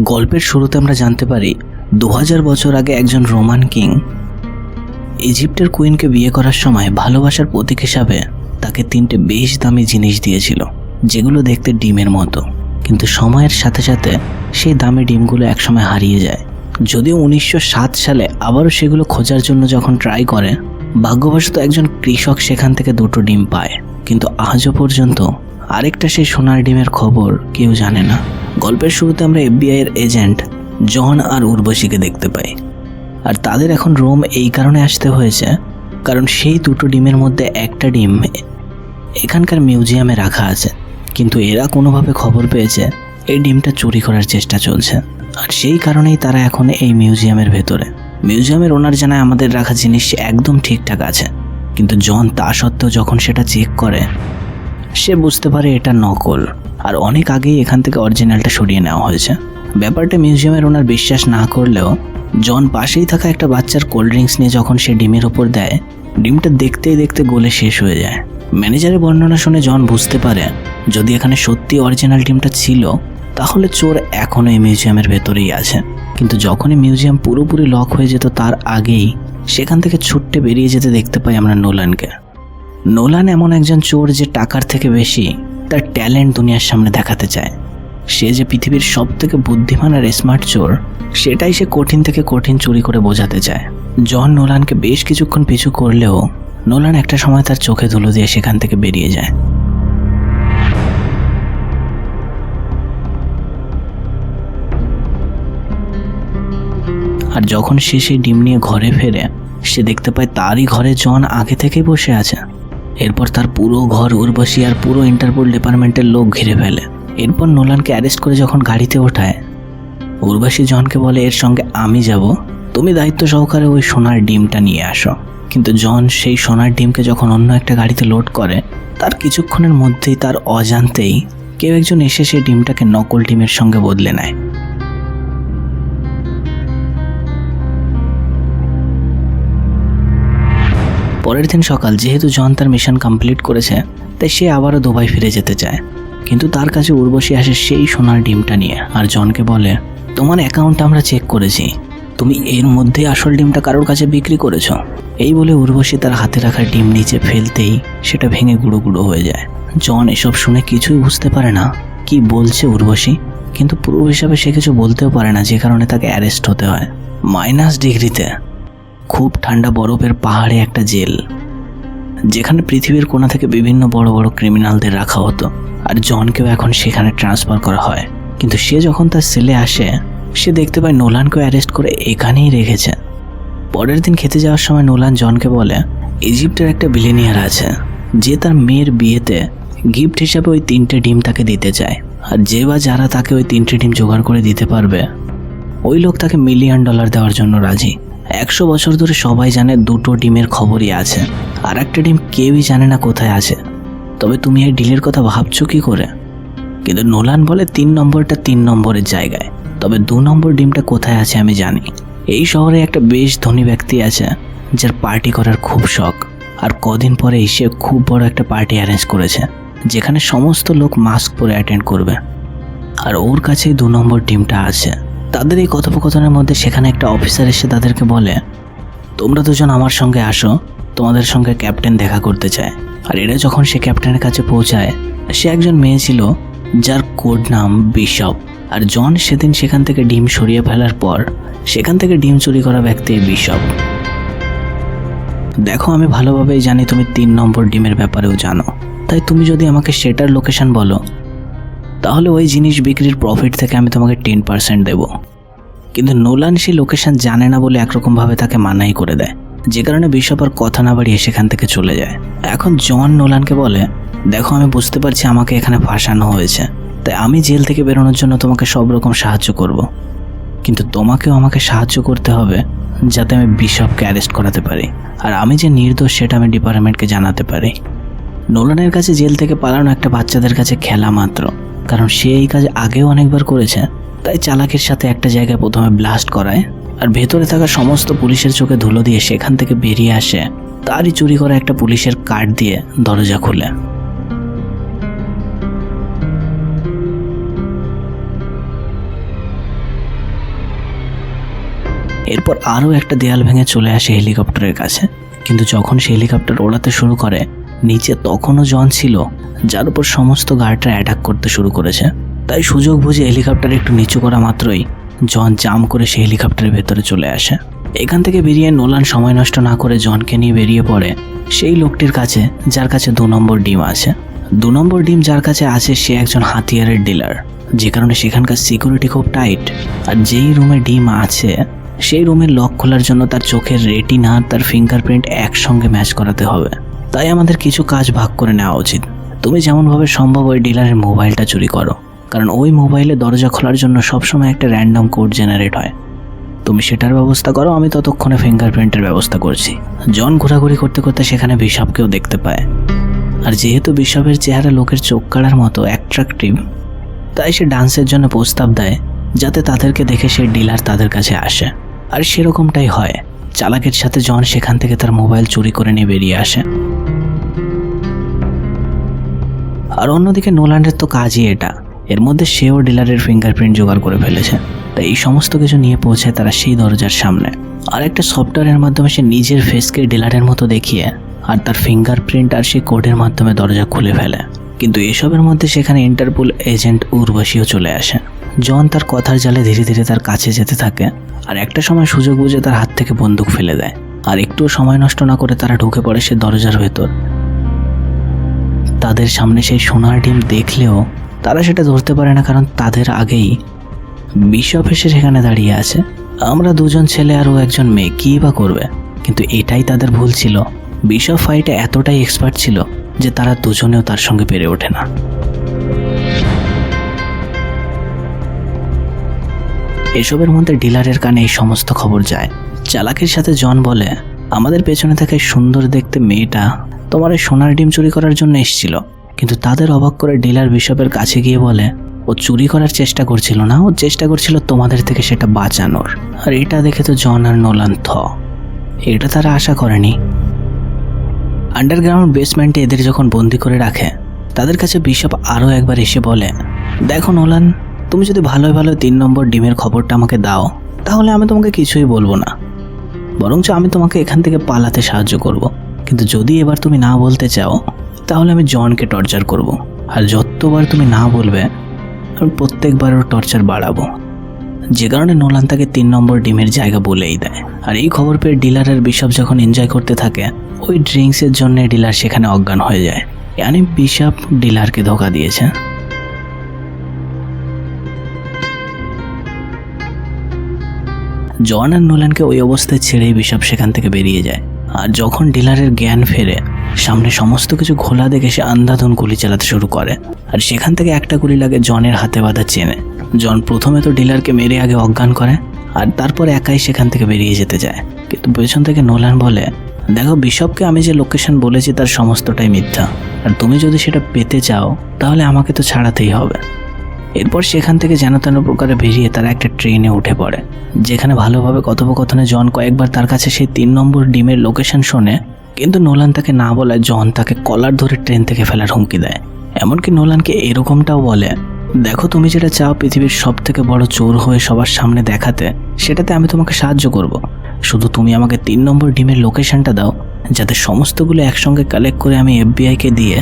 গল্পের শুরুতে আমরা জানতে পারি দু হাজার বছর আগে একজন রোমান কিং ইজিপ্টের কুইনকে বিয়ে করার সময় ভালোবাসার প্রতীক হিসাবে তাকে তিনটে বেশ দামি জিনিস দিয়েছিল, যেগুলো দেখতে ডিমের মতো। কিন্তু সময়ের সাথে সাথে সেই দামি ডিমগুলো একসময় হারিয়ে যায়। যদিও উনিশশো সাত সালে আবারও সেগুলো খোঁজার জন্য যখন ট্রাই করে, ভাগ্যবশত একজন কৃষক সেখান থেকে দুটো ডিম পায়। কিন্তু আজও পর্যন্ত আরেকটা সেই সোনার ডিমের খবর কেউ জানে না। গল্পের শুরুতে আমরা এফবিআই এর এজেন্ট জন আর উর্বশীকে দেখতে পাই। আর তাদের এখন রোম এই কারণে আসতে হয়েছে, কারণ সেই দুটো ডিমের মধ্যে একটা ডিম এখানকার মিউজিয়ামে রাখা আছে। কিন্তু এরা কোনোভাবে খবর পেয়েছে এই ডিমটা চুরি করার চেষ্টা চলছে। আর সেই কারণেই তারা এখন এই মিউজিয়ামের ভেতরে। মিউজিয়ামের ওনার জানায় আমাদের রাখা জিনিস একদম ঠিকঠাক আছে, কিন্তু জন তা সত্ত্বেও যখন সেটা চেক করে, সে বুঝতে পারে এটা নকল। আর অনেক আগেই এখান থেকে অরিজিনালটা সরিয়ে নেওয়া হয়েছে। ব্যাপারটা মিউজিয়ামের ওনার বিশ্বাস না করলেও, জন পাশেই থাকা একটা বাচ্চার কোল্ড ড্রিঙ্কস নিয়ে যখন সে ডিমের ওপর দেয়, ডিমটা দেখতেই দেখতে গলে শেষ হয়ে যায়। ম্যানেজারের বর্ণনা শুনে জন বুঝতে পারে, যদি এখানে সত্যি অরিজিনাল ডিমটা ছিল, তাহলে চোর এখনও এই মিউজিয়ামের ভেতরেই আছে। কিন্তু যখনই মিউজিয়াম পুরোপুরি লক হয়ে যেত তার আগেই, সেখান থেকে ছুট্টে বেরিয়ে যেতে দেখতে পাই আমরা নোলানকে। নোলান এমন একজন চোর যে টাকার থেকে বেশি তার ট্যালেন্ট দুনিয়ার সামনে দেখাতে চায়। সে যে পৃথিবীর সব থেকে বুদ্ধিমান আর স্মার্ট চোর, সেটাই সে কঠিন থেকে কঠিন চুরি করে বোঝাতে চায়। জন নোলানকে বেশ কিছুক্ষণ পিছু করলেও নোলান একটা সময় তার চোখে ধুলো দিয়ে সেখান থেকে বেরিয়ে যায়। আর যখন সে সেই ডিম নিয়ে ঘরে ফেরে, সে দেখতে পায় তারই ঘরে জন আগে থেকেই বসে আছে। এরপর তার পুরো ঘর উর্বশী আর পুরো ইন্টারপোল ডিপার্টমেন্টের লোক ঘিরে ফেলে। এরপর নোলানকে অ্যারেস্ট করে যখন গাড়িতে ওঠায়, উর্বশী জনকে বলে, এর সঙ্গে আমি যাব, তুমি দায়িত্ব সহকারে ওই সোনার ডিমটা নিয়ে আসো। কিন্তু জন সেই সোনার ডিমকে যখন অন্য একটা গাড়িতে লোড করে, তার কিছুক্ষণের মধ্যেই তার অজান্তেই কেউ একজন এসে সেই ডিমটাকে নকল ডিমের সঙ্গে বদলে নেয়। পরের দিন সকাল, যেহেতু জন তার মিশন কমপ্লিট করেছে, তাই সে আবারও দুবাই ফিরে যেতে চায়। কিন্তু তার কাছে উর্বশী আসে সেই সোনার ডিমটা নিয়ে, আর জনকে বলে, তোমার অ্যাকাউন্ট আমরা চেক করেছি। তুমি এর মধ্যে আসল ডিমটা কারোর কাছে বিক্রি করেছ? এই বলে উর্বশী তার হাতে রাখা ডিম নিচে ফেলতেই সেটা ভেঙে গুঁড়ো গুঁড়ো হয়ে যায়। জন এসব শুনে কিছুই বুঝতে পারে না, কি বলছে উর্বশী? কিন্তু পুরো হিসাবে সে কিছু বলতেও পারে না, যে কারণে তাকে অ্যারেস্ট হতে হয়। মাইনাস ডিগ্রিতে। খুব ঠান্ডা বরফের পাহাড়ে একটা জেল, যেখানে পৃথিবীর কোণা থেকে বিভিন্ন বড় বড় ক্রিমিনালদের রাখা হতো, আর জনকেও এখন সেখানে ট্রান্সফার করা হয়। কিন্তু সে যখন তার সেলে আসে, সে দেখতে পায় নোলানকেও অ্যারেস্ট করে এখানেই রেখেছে। পরের দিন খেতে যাওয়ার সময় নোলান জনকে বলে, ইজিপ্টের একটা বিলিনিয়ার আছে, যে তার মেয়ের বিয়েতে গিফট হিসাবে ওই তিনটে ডিম তাকে দিতে চায়, আর যে বা যারা তাকে ওই তিনটে ডিম জোগাড় করে দিতে পারবে, ওই লোক তাকে মিলিয়ন ডলার দেওয়ার জন্য রাজি। একশো বছর ধরে সবাই জানে দুটো ডিমের খবরই আছে, আর একটা ডিম কেউই জানে না কোথায় আছে। তবে তুমি এই ডিলের কথা ভাবছ কি করে? কিন্তু নোলান বলে তিন নম্বরটা তিন নম্বরের জায়গায়। তবে দু নম্বর ডিমটা কোথায় আছে আমি জানি। এই শহরে একটা বেশ ধনী ব্যক্তি আছে, যার পার্টি করার খুব শখ, আর কদিন পরে এসে খুব বড় একটা পার্টি অ্যারেঞ্জ করেছে, যেখানে সমস্ত লোক মাস্ক পরে অ্যাটেন্ড করবে। আর ওর কাছেই দু নম্বর ডিমটা আছে। তাদের এই কথোপকথনের মধ্যে সেখানে একটা অফিসার এসে তাদেরকে বলে, তোমরা দুজন আমার সঙ্গে আসো, তোমাদের সঙ্গে ক্যাপ্টেন দেখা করতে চায়। আর এরা যখন সে ক্যাপ্টেনের কাছে পৌঁছায়, সে একজন মেয়ে ছিল, যার কোড নাম বিশপ। আর জন সেদিন সেখান থেকে ডিম সরিয়ে ফেলার পর, সেখান থেকে ডিম চুরি করা ব্যক্তি বিশপ। দেখো, আমি ভালোভাবেই জানি তুমি তিন নম্বর ডিমের ব্যাপারেও জানো। তাই তুমি যদি আমাকে সেটার লোকেশন বলো তাহলে ওই জিনিস বিক্রির প্রফিট থেকে আমি তোমাকে টেন পার্সেন্ট দেবো। কিন্তু নোলান সেই লোকেশন জানে না বলে একরকমভাবে তাকে মানাই করে দেয়। যে কারণে বিশপ আর কথা না বাড়িয়ে সেখান থেকে চলে যায়। এখন জন নোলানকে বলে, দেখো, আমি বুঝতে পারছি আমাকে এখানে ফাঁসানো হয়েছে। তাই আমি জেল থেকে বেরোনোর জন্য তোমাকে সব রকম সাহায্য করব। কিন্তু তোমাকেও আমাকে সাহায্য করতে হবে যাতে আমি বিশপকে অ্যারেস্ট করাতে পারি। আর আমি যে নির্দোষ সেটা আমি ডিপার্টমেন্টকে জানাতে পারি। নোলানের কাছে জেল থেকে পালানো একটা বাচ্চাদের কাছে খেলা মাত্র। কারণ সে এই কাজ আগেও অনেকবার করেছে, তাই চালাকের সাথে একটা জায়গায় প্রথমে ব্লাস্ট করায় আর ভেতরে থাকা সমস্ত পুলিশের চোখে ধুলো দিয়ে সেখান থেকে বেরিয়ে আসে। তারই চুরি করা একটা পুলিশের কার্ড দিয়ে দরজা খুলে। এরপর আরও একটা দেয়াল ভেঙে চলে আসে হেলিকপ্টারের কাছে। কিন্তু যখন সে হেলিকপ্টার ওড়াতে শুরু করে নিচে তখনও জন ছিল, যার উপর সমস্ত গার্ডরা অ্যাটাক করতে শুরু করেছে। তাই সুযোগ বুঝে হেলিকপ্টার একটু নিচু করা মাত্রই জন জাম করে সে হেলিকপ্টারের ভেতরে চলে আসে। এখান থেকে বেরিয়ে নোলান সময় নষ্ট না করে জনকে নিয়ে বেরিয়ে পড়ে সেই লোকটির কাছে, যার কাছে দু নম্বর ডিম আছে। দু নম্বর ডিম যার কাছে আছে সে একজন হাতিয়ারের ডিলার যে কারণে সেখানকার সিকিউরিটি খুব টাইট আর যেই রুমে ডিম আছে, সেই রুমের লক খোলার জন্য তার চোখের রেটিনা তার ফিঙ্গারপ্রিন্ট একসঙ্গে ম্যাচ করাতে হবে। তাই আমাদের কিছু কাজ ভাগ করে নেওয়া উচিত। তুমি যেমনভাবে সম্ভব ওই ডিলারের মোবাইলটা চুরি করো, কারণ ওই মোবাইলে দরজা খোলার জন্য সবসময় একটা র্যান্ডম কোড জেনারেট হয়। তুমি সেটার ব্যবস্থা করো, আমি ততক্ষণে ফিঙ্গারপ্রিন্টের ব্যবস্থা করছি। জন ঘোরাঘুরি করতে করতে সেখানে বিশপকেও দেখতে পায়। আর যেহেতু বিশপের চেহারা লোকের চোখ কাড়ার মতো অ্যাট্রাকটিভ তাই সে ডান্সের জন্য প্রস্তাব দেয়, যাতে তাদেরকে দেখে সে ডিলার তাদের কাছে আসে। আর সেরকমটাই হয়। চালাকের সাথে জন সেখান থেকে তার মোবাইল চুরি করে নিয়ে বেরিয়ে আসে। আর অন্যদিকে নোল্যান্ডের তো কাজই এটা। এর মধ্যে সেও ডিলারের ফিঙ্গারপ্রিন্ট জোগাড় করে ফেলেছে। তাই এই সমস্ত কিছু নিয়ে পৌঁছায় তারা সেই দরজার সামনে। আর একটা সফটওয়্যারের মাধ্যমে সে নিজের ফেসকে ডিলারের মতো দেখিয়ে, আর তার ফিঙ্গারপ্রিন্ট আর সেই কোডের মাধ্যমে দরজা খুলে ফেলে। কিন্তু এসবের মধ্যে সেখানে ইন্টারপোল এজেন্ট উর্বশীও চলে আসে। জন তার কথার জালে ধীরে ধীরে তার কাছে যেতে থাকে, আর একটা সময় সুযোগ বুঝে তার হাত থেকে বন্দুক ফেলে দেয়। আর একটুও সময় নষ্ট না করে তারা ঢুকে পড়ে সে দরজার ভেতর। তাদের সামনে সেই সোনার ডিম দেখলেও তারা সেটা ধরতে পারে না, কারণ তাদের আগেই বিশপ এসে সেখানে দাঁড়িয়ে আছে। আমরা দুজন ছেলে আর ও একজন মেয়ে, কী বা করবে? কিন্তু এটাই তাদের ভুল ছিল। বিশপ ফাইটে এতটাই এক্সপার্ট ছিল যে তারা দুজনেও তার সঙ্গে পেরে ওঠে না। এসবের মধ্যে ডিলারের কানে এই সমস্ত খবর যায়। চালাকের সাথে জন বলে, আমাদের পেছনে থাকা সুন্দর দেখতে মেয়েটা তোমার এই সোনার ডিম চুরি করার জন্য এসেছিল। কিন্তু তাদের অবাক করে ডিলার বিশপের কাছে গিয়ে বলে, ও চুরি করার চেষ্টা করছিল না, ও চেষ্টা করছিল তোমাদের থেকে সেটা বাঁচানোর। আর এটা দেখে তো জন আর নোলান থ। এটা তারা আশা করেনি। আন্ডারগ্রাউন্ড বেসমেন্টে এদের যখন বন্দি করে রাখে, তাদের কাছে বিশপ আরও একবার এসে বলে, দেখো নোলান, তুমি যদি ভালোই ভালো তিন নম্বর ডিমের খবরটা আমাকে দাও, তাহলে আমি তোমাকে কিছুই বলব না। বরঞ্চ আমি তোমাকে এখান থেকে পালাতে সাহায্য করব। কিন্তু যদি এবার তুমি না বলতে চাও, তাহলে আমি জনকে টর্চার করব। আর যতবার তুমি না বলবে, আমি প্রত্যেকবার ওর টর্চার বাড়াবো। যে কারণে নোলান তাকে তিন নম্বর ডিমের জায়গা বলেই দেয়। আর এই খবর পেয়ে ডিলারের বিশপ যখন এনজয় করতে থাকে, ওই ড্রিঙ্কসের জন্য ডিলার সেখানে অজ্ঞান হয়ে যায়। ইয়ানি বিশপ ডিলারকে ধোকা দিয়েছে। জন আর নোলানকে ওই অবস্থায় ছেড়েই বিশপ সেখান থেকে বেরিয়ে যায়। আর যখন ডিলারের জ্ঞান ফেরে, সামনে সমস্ত কিছু ঘোলা দেখে সে আন্ধাধুন গুলি চালাতে শুরু করে। আর সেখান থেকে একটা গুলি লাগে জনের হাতে বাঁধা চেনে। জন প্রথমে তো ডিলারকে মেরে আগে অজ্ঞান করে, আর তারপর একাই সেখান থেকে বেরিয়ে যেতে যায়। কিন্তু পেছন থেকে নোলান বলে, দেখো, বিশপকে আমি যে লোকেশন বলেছি তার সমস্তটাই মিথ্যা। আর তুমি যদি সেটা পেতে চাও, তাহলে আমাকে তো ছাড়াতেই হবে। এরপর সেখান থেকে যেন তেন প্রকারে বেরিয়ে তারা একটা ট্রেনে উঠে পড়ে, যেখানে ভালোভাবে কথোপকথনে জন কয়েকবার তার কাছে সেই তিন নম্বর ডিমের লোকেশন শোনে, কিন্তু নোলান তাকে না বলায় জন তাকে কলার ধরে ট্রেন থেকে ফেলার হুমকি দেয় এমনকি নোলানকে এরকমটাও বলে, দেখো তুমি যেটা চাও পৃথিবীর সব থেকে বড় চোর হয়ে সবার সামনে দেখাতে, সেটাতে আমি তোমাকে সাহায্য করব। শুধু তুমি আমাকে তিন নম্বর ডিমের লোকেশনটা দাও, যাতে সমস্তগুলো একসঙ্গে কালেক্ট করে আমি এফবিআইকে দিয়ে,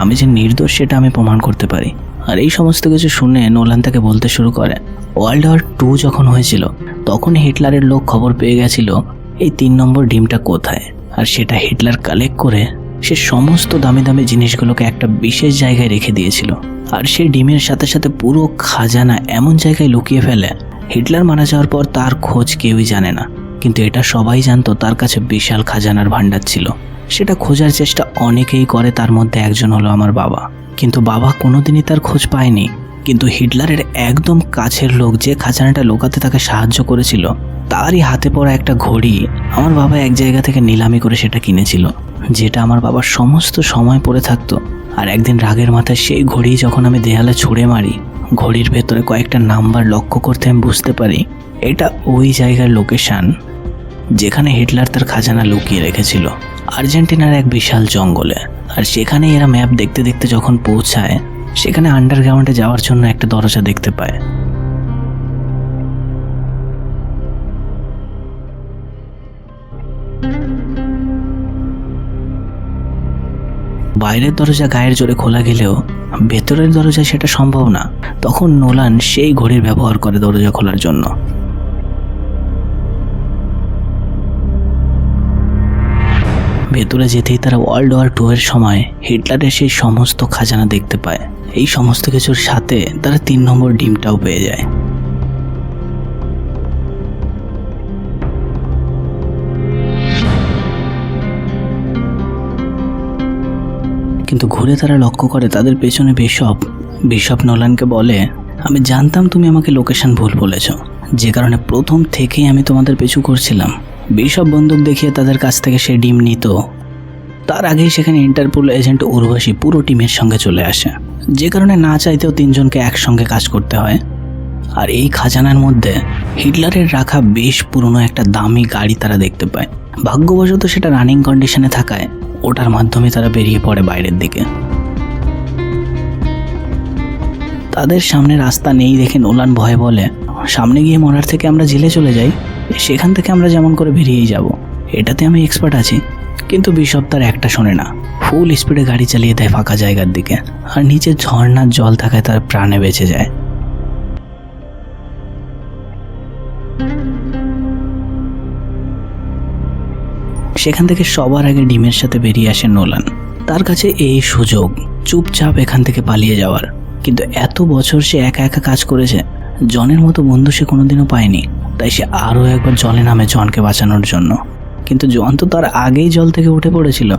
আমি যে নির্দোষ সেটা আমি প্রমাণ করতে পারি আর এই সমস্ত কিছু শুনে নোলান তাকে বলতে শুরু করে। ওয়ার্ল্ড ওয়ার টু যখন হয়েছিল, তখন হিটলারের লোক খবর পেয়ে গেছিল, এই তিন নম্বর ডিমটা কোথায়? আর সেটা হিটলার কালেক্ট করে সে সমস্ত দামি দামি জিনিসগুলোকে একটা বিশেষ জায়গায় রেখে দিয়েছিল। আর সে ডিমের সাথে সাথে পুরো খাজানা এমন জায়গায় লুকিয়ে ফেলে, হিটলার মারা যাওয়ার পর তার খোঁজ কেউই জানে না। কিন্তু এটা সবাই জানতো তার কাছে বিশাল খাজানার ভাণ্ডার ছিল। সেটা খোঁজার চেষ্টা অনেকেই করে, তার মধ্যে একজন হলো আমার বাবা। কিন্তু বাবা কোনোদিনই তার খোঁজ পায়নি। কিন্তু হিটলারের একদম কাছের লোক যে খাজানাটা লোকাতে তাকে সাহায্য করেছিল, তারই হাতে পড়া একটা ঘড়ি আমার বাবা এক জায়গা থেকে নিলামি করে সেটা কিনেছিল, যেটা আমার বাবার সমস্ত সময় পড়ে থাকতো। আর একদিন রাগের মাথায় সেই ঘড়ি যখন আমি দেয়ালে ছুঁড়ে মারি, ঘড়ির ভেতরে কয়েকটা নাম্বার লক্ষ্য করতে আমি বুঝতে পারি, এটা ওই জায়গার লোকেশন। যেখানে হিটলার তার খাজানা লুকিয়ে রেখেছিল, আর্জেন্টিনার এক বিশাল জঙ্গলে। আর সেখানে এরা ম্যাপ দেখতে দেখতে যখন পৌঁছায়, সেখানে আন্ডারগ্রাউন্ডে যাওয়ার জন্য একটা দরজা দেখতে পায়। বাইরের দরজা গায়ের জোরে খোলা গেলেও ভেতরের দরজা সেটা সম্ভব না। তখন নোলান সেই ঘড়ির ব্যবহার করে দরজা খোলার জন্য। ভেতরে যেতেই তারা ওয়ার্ল্ড ওয়ার টু এর সময় হিটলারের সেই সমস্ত খাজানা দেখতে পায়। এই সমস্ত কিছুর সাথে তারা তিন নম্বর ডিমটাও পেয়ে যায়। কিন্তু ঘুরে তারা লক্ষ্য করে তাদের পেছনে বিশপ বিশপ নোলানকে বলে, আমি জানতাম তুমি আমাকে লোকেশন ভুল বলেছ। যে কারণে প্রথম থেকেই আমি তোমাদের পিছু করছিলাম। বিশপ বন্দুক দেখিয়ে তাদের কাছ থেকে সে ডিম নিত। তার আগেই সেখানে ইন্টারপোল এজেন্ট উর্বশী পুরো টিমের সঙ্গে চলে আসে। যে কারণে না চাইতেও তিনজনকে একসঙ্গে কাজ করতে হয়। আর এই খাজানার মধ্যে হিটলারের রাখা বেশ পুরনো একটা দামি গাড়ি তারা দেখতে পায়। ভাগ্যবশত সেটা রানিং কন্ডিশনে থাকায় ওটার মাধ্যমে তারা বেরিয়ে পড়ে বাইরের দিকে। তাদের সামনে রাস্তা নেই দেখে নোলান ভয়ে বলে, সামনে গিয়ে মরার থেকে আমরা জেলে চলে যাই। সেখান থেকে আমরা যেমন করে বেরিয়েই যাব। এটাতে আমি এক্সপার্ট আছি। কিন্তু বিশপ তার একটা শোনে না। ফুল স্পিডে গাড়ি চালিয়ে দেয় ফাঁকা জায়গার দিকে। আর নিচে ঝর্ণার জল থাকায় তার প্রাণে বেঁচে যায়। সেখান থেকে সবার আগে ডিমের সাথে বেরিয়ে আসে নোলান। তার কাছে এই সুযোগ। চুপচাপ এখান থেকে পালিয়ে যাওয়ার। কিন্তু এত বছর সে একা একা কাজ করেছে, জনের মতো বন্ধু সে কোনোদিনও পায়নি। তাই সে আরও একবার জলে নামে জনকে বাঁচানোর জন্য। কিন্তু জন তো তার আগেই জল থেকে উঠে পড়েছিল।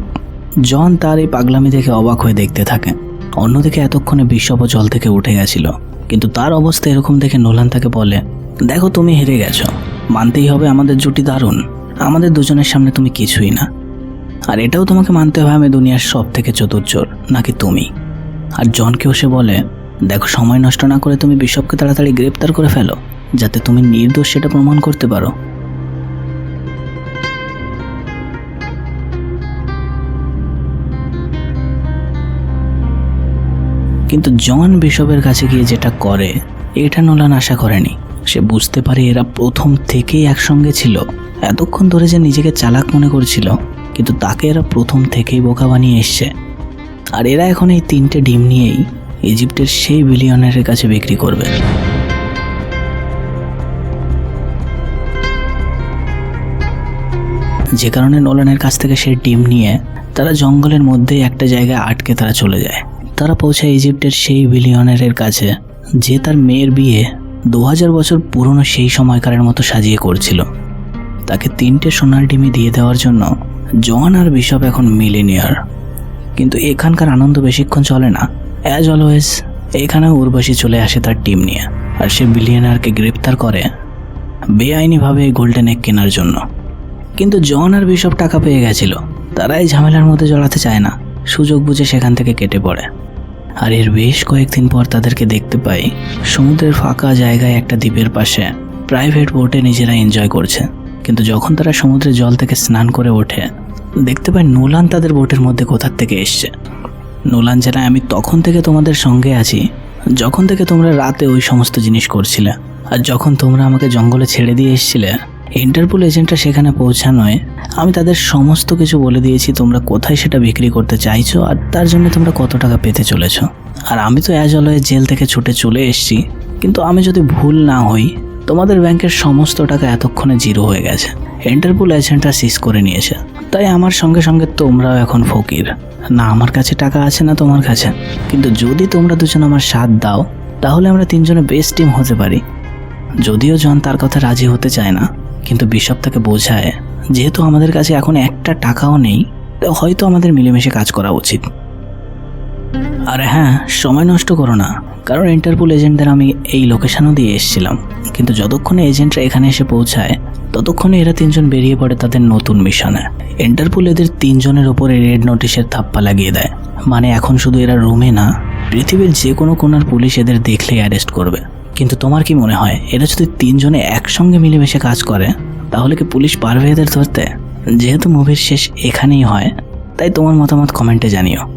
জন তার এই পাগলামি দেখে অবাক হয়ে দেখতে থাকে। অন্যদিকে এতক্ষণে বিশ্বপ জল থেকে উঠে গেছিল। কিন্তু তার অবস্থা এরকম দেখে নোলান তাকে বলে, দেখো, তুমি হেরে গেছো। মানতেই হবে আমাদের জুটি দারুণ। আমাদের দুজনের সামনে তুমি কিছুই না। আর এটাও তোমাকে মানতে হবে, আমি দুনিয়ার সব থেকে চতুর্চোর নাকি তুমি? আর জনকেও সে বলে দেখো, সময় নষ্ট না করে তুমি বিশপকে তাড়াতাড়ি গ্রেপ্তার করে ফেলো, যাতে তুমি নির্দোষ সেটা প্রমাণ করতে পারো। কিন্তু জন বিশপের কাছে গিয়ে যেটা করে, এটা নোলান আশা করেনি। সে বুঝতে পারে এরা প্রথম থেকেই একসঙ্গে ছিল। এতক্ষণ ধরে যে নিজেকে চালাক মনে করছিল, কিন্তু তাকে এরা প্রথম থেকেই বোকা বানিয়ে এসছে। আর এরা এখন এই তিনটে ডিম নিয়েই ইজিপ্টের সেই বিলিয়নারের কাছে বিক্রি করবে। যে কারণে নোলানের কাছ থেকে সেই ডিম নিয়ে তারা জঙ্গলের মধ্যেই একটা জায়গায় আটকে তারা চলে যায়। তারা পৌঁছায় ইজিপ্টের সেই বিলিয়নারের কাছে, যে তার মেয়ের বিয়ে দু হাজার বছর পুরনো সেই সময়কারের মতো সাজিয়ে করছিল। তাকে তিনটে সোনার ডিমি দিয়ে দেওয়ার জন্য জন আর বিশপ এখন মিলিনিয়ার। কিন্তু এখানকার আনন্দ বেশিক্ষণ চলে না। অ্যাজ অলওয়েজ এখানে উর্বশী চলে আসে তার টিম নিয়ে, আর সে বিলিয়নারকে গ্রেপ্তার করে বেআইনিভাবে গোল্ডেন এক কেনার জন্য। কিন্তু জন আর বিশপ টাকা পেয়ে গেছিল। তারা এই ঝামেলার মধ্যে জড়াতে চায় না। সুযোগ বুঝে সেখান থেকে কেটে পড়ে। আর এর বেশ কয়েকদিন পর তাদেরকে দেখতে পাই, সমুদ্রের ফাঁকা জায়গায় একটা দ্বীপের পাশে প্রাইভেট বোটে নিজেরা এনজয় করছে। কিন্তু যখন তারা সমুদ্রের জল থেকে স্নান করে ওঠে, দেখতে পায় নোলান তাদের বোটের মধ্যে কোথার থেকে এসছে। নোলান জানায় আমি তখন থেকে তোমাদের সঙ্গে আছি। যখন থেকে তোমরা রাতে ওই সমস্ত জিনিস করছিলে, আর যখন তোমরা আমাকে জঙ্গলে ছেড়ে দিয়ে এসেছিলে ইন্টারপোল এজেন্টরা সেখানে পৌঁছানোয় আমি তাদের সমস্ত কিছু বলে দিয়েছি, তোমরা কোথায় সেটা বিক্রি করতে চাইছো, আর তার জন্য তোমরা কত টাকা পেতে চলেছ। আর আমি তো অ্যাজ অলওয়েজ জেল থেকে ছুটে চলে এসেছি, কিন্তু আমি যদি ভুল না হই তোমাদের ব্যাংকের সমস্ত টাকা এতক্ষণে জিরো হয়ে গেছে। ইন্টারপোল এজেন্টরা সিজ করে নিয়েছে। তাই আমার সঙ্গে সঙ্গে তোমরাও এখন ফকির। না, আমার কাছে টাকা আছে না তোমার কাছে। কিন্তু যদি তোমরা দুজন আমার সাথ দাও, তাহলে আমরা তিনজনে বেস্ট টিম হতে পারি। যদিও জন তার কথা রাজি হতে চায় না, কিন্তু বিশপ তাকে বোঝায়, যেহেতু আমাদের কাছে এখন একটা টাকাও নেই হয়তো আমাদের মিলেমিশে কাজ করা উচিত। আর হ্যাঁ সময় নষ্ট করো না। কারণ ইন্টারপোল এজেন্টদের আমি এই লোকেশনও দিয়ে এসেছিলাম। কিন্তু যতক্ষণে এজেন্টরা এখানে এসে পৌঁছায়, ততক্ষণে এরা তিনজন বেরিয়ে পড়ে তাদের নতুন মিশনে ইন্টারপোল এদের তিনজনের ওপরে রেড নোটিশের থাপ্পা লাগিয়ে দেয়। মানে এখন শুধু এরা রুমে না, পৃথিবীর যে কোনো কোনার পুলিশ এদের দেখলেই অ্যারেস্ট করবে। কিন্তু তোমার কি মনে হয়, এরা যদি তিনজনে একসঙ্গে মিলেমিশে কাজ করে, তাহলে কি পুলিশ পারবে এদের ধরতে? যেহেতু মুভির শেষ এখানেই হয়, তাই তোমার মতামত কমেন্টে জানিও।